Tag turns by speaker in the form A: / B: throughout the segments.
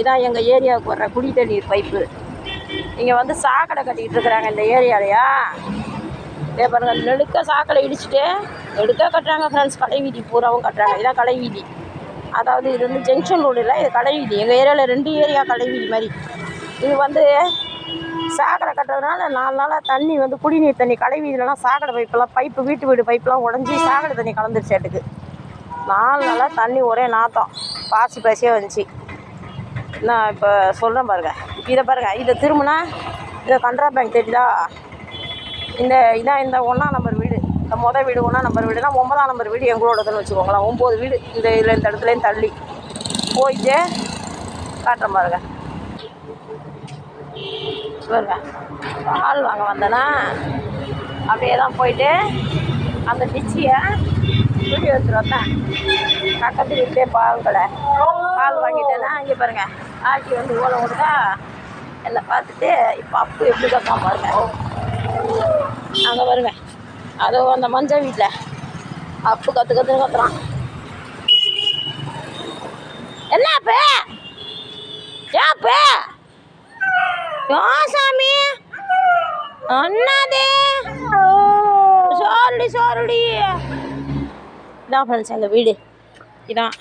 A: இதான் எங்கள் ஏரியாவுக்கு வர்ற குடி தண்ணீர் பைப்பு. இங்கே வந்து சாக்கடை கட்டிக்கிட்டு இருக்கிறாங்க இந்த ஏரியாலையா? இதே பாருங்கள் நெடுக்க சாக்கடை இடிச்சுட்டு நெடுக்க கட்டுறாங்க ஃப்ரெண்ட்ஸ் கடை வீதி பூராவும் கட்டுறாங்க. இதான் கடை வீதி. அதாவது இது வந்து ஜங்ஷன் ரோடு இல்லை இது கடை வீதி. எங்கள் ஏரியாவில் ரெண்டு ஏரியா கடை வீதி மாதிரி. இது வந்து சாக்கடை கட்டுறதுனால நாலு நாளாக தண்ணி வந்து குடிநீர் தண்ணி கடை வீதியிலலாம் சாக்கடை பைப்பெல்லாம் பைப்பு வீட்டு வீடு பைப்பெலாம் உடஞ்சி சாக்கடை தண்ணி கலந்துருச்சேட்டுக்கு நாலு நாளாக தண்ணி ஒரே நாத்தம். பாசி பாசியாக வந்துச்சு. நான் இப்போ சொல்கிறேன் பாருங்க. இதை பாருங்க. இதை திரும்பினா இதை கனரா பேங்க் தெரியுதா? இந்த இதான் இந்த ஒன்றாம் நம்பர் வீடு. இந்த மொதல் வீடு ஒன்றாம் நம்பர் வீடுனா ஒன்பதாம் நம்பர் வீடு எங்களோடதுன்னு வச்சுக்கோங்களேன். ஒம்பது வீடு. இந்த இதில் இந்த இடத்துலேயும் தள்ளி போயிட்டு காட்டுறேன் பாருங்க. பாருங்க. பால் வாங்க வந்தேன்னா அப்படியே தான் போயிட்டு அந்த டிச்சியை வீடியோ எடுத்துகிட்டு வந்தேன். பக்கத்து வீட்டிலே பால் கடை. பால் வாங்கிட்டேன்னா இங்கே பாருங்க ஆட்டி வந்து ஓலை விடுதா என்னை பார்த்துட்டு இப்போ அப்பு எப்படி கத்தான் பாருங்க. அங்கே பாருங்க அதோ அந்த மஞ்சள் வீட்டில் அப்பு கற்று கற்றுன்னு கத்துறான். என்ன அப்ப? ஏன் அப்ப? ஏன் சாமி அண்ணாதே. சாரடி சாரடி. இதான் ஃப்ரெண்ட்ஸ் எங்கள் வீடு. இதான்.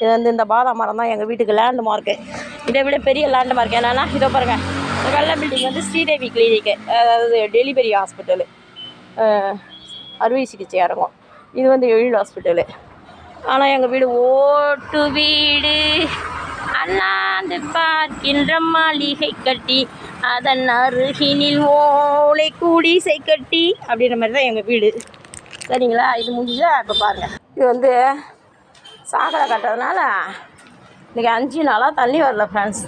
A: இது வந்து இந்த பாதாம் மரம் தான் எங்கள் வீட்டுக்கு லேண்ட் மார்க்கு இதை விட பெரிய லேண்ட் மார்க் என்னென்னா இதோ பாருங்கள் இந்த வெள்ளை பில்டிங் வந்து ஸ்ரீதேவி கிளினிக்கு அதாவது டெலிவரி ஹாஸ்பிட்டலு அறுவை சிகிச்சை அரங்கம். இது வந்து எழில் ஹாஸ்பிட்டலு ஆனால் எங்கள் வீடு ஓட்டு வீடு. அண்ணாந்து பார்க்கின்ற மாளிகை கட்டி அதன் அருகினில் ஓலை குடிசை கட்டி அப்படின்ற மாதிரி தான் எங்கள் வீடு. சரிங்களா? இது முடிஞ்சா இப்போ பாருங்கள் இது வந்து சாக்கடை கட்டுறதுனால இன்றைக்கி அஞ்சு நாளாக தண்ணி வரல ஃப்ரெண்ட்ஸ்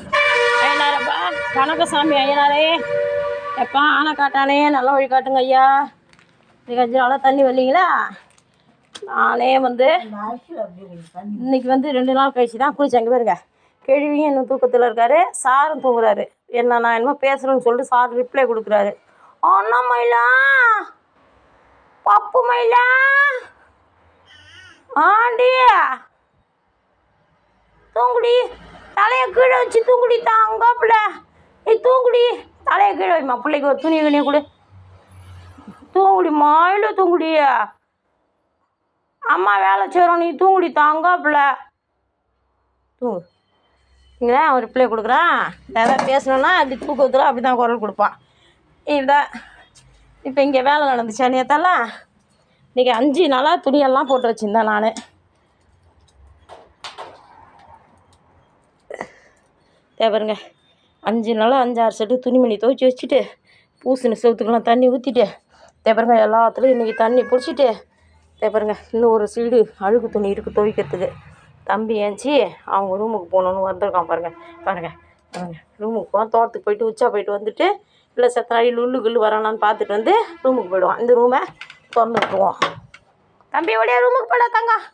A: ஐயனாரப்பா கனகசாமி ஐயனாரே எப்பா ஆனை காட்டானே? நல்ல வழி காட்டுங்க ஐயா. இன்றைக்கி அஞ்சு நாளாக தண்ணி வரலீங்களா? நானே வந்து இன்னைக்கு வந்து ரெண்டு நாள் கழிச்சு தான் குளிச்சேன் அங்கே பாருங்க. கேள்வியும் இன்னும் தூக்கத்தில் இருக்காரு. சாரும் தூங்குறாரு. என்ன நான் என்னமோ பேசுகிறேன்னு சொல்லிட்டு சார் ரிப்ளை கொடுக்குறாரு. ஒன்றும் மயிலா பப்பு மயிலா. ஆண்டியா. தூங்குடி. தலையை கீழே வச்சு தூங்குடி தாங்காப்புல. நீ தூங்குடி. தலையை கீழே வைமா பிள்ளைக்கு ஒரு துணி துணியை கொடு. தூங்குடி. மாயில தூங்குடி. அம்மா வேலை செய்கிறோம் நீ தூங்குடி தாங்காப்புல. தூங்கு. இங்கே அவன் ரிப்ளை கொடுக்குறான். ஏதாவது பேசணுன்னா அப்படி தூக்கத்தில் அப்படி தான் குரல் கொடுப்பான். இதுதான் இப்போ இங்கே வேலை நடந்துச்சு. நேத்தெல்லாம் இன்றைக்கி அஞ்சு நாளாக துணியெல்லாம் போட்டு வச்சுருந்தேன் நான். தேவருங்க அஞ்சு நாளாக அஞ்சாறு செட்டு துணிமணி துவைச்சி வச்சுட்டு பூசின செவத்துக்கெலாம் தண்ணி ஊற்றிட்டு தேவருங்க எல்லாத்துலேயும் இன்றைக்கி தண்ணி பிடிச்சிட்டு தேவருங்க இன்னும் ஒரு சீடு அழுக்கு துணி இருக்குது துவைக்கிறதுக்கு. தம்பி ஏஞ்சி அவங்க ரூமுக்கு போகணுன்னு வந்திருக்கான் பாருங்கள் பாருங்க பாருங்க ரூமுக்கு போவான். தோட்டத்துக்கு போயிட்டு உச்சா போயிட்டு வந்துட்டு இல்லை செத்த நாடி லுல்லு கில்லு வரானான்னு பார்த்துட்டு வந்து ரூமுக்கு போயிடுவான். இந்த ரூமை திறந்து விட்டுருவோம் தம்பி ஒடியா ரூமுக்கு போயிடா தங்கம்.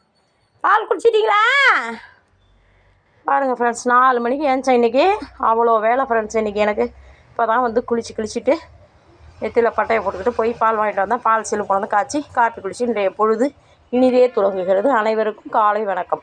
A: பால் குடிச்சிட்டிங்களா? பாருங்கள் ஃப்ரெண்ட்ஸ் நாலு மணிக்கு ஏஞ்சேன் இன்றைக்கி அவ்வளோ வேலை ஃப்ரெண்ட்ஸ் இன்றைக்கி எனக்கு. இப்போ தான் வந்து குளிச்சு குளிச்சுட்டு நெத்தியில் பட்டையை போட்டுக்கிட்டு போய் பால் வாங்கிட்டு வந்தால் பால் சிலு கொண்டு வந்து காய்ச்சி காப்பி குளிச்சு இன்றைய பொழுது இனிதே துவங்குகிறது அனைவருக்கும் காலை வணக்கம்.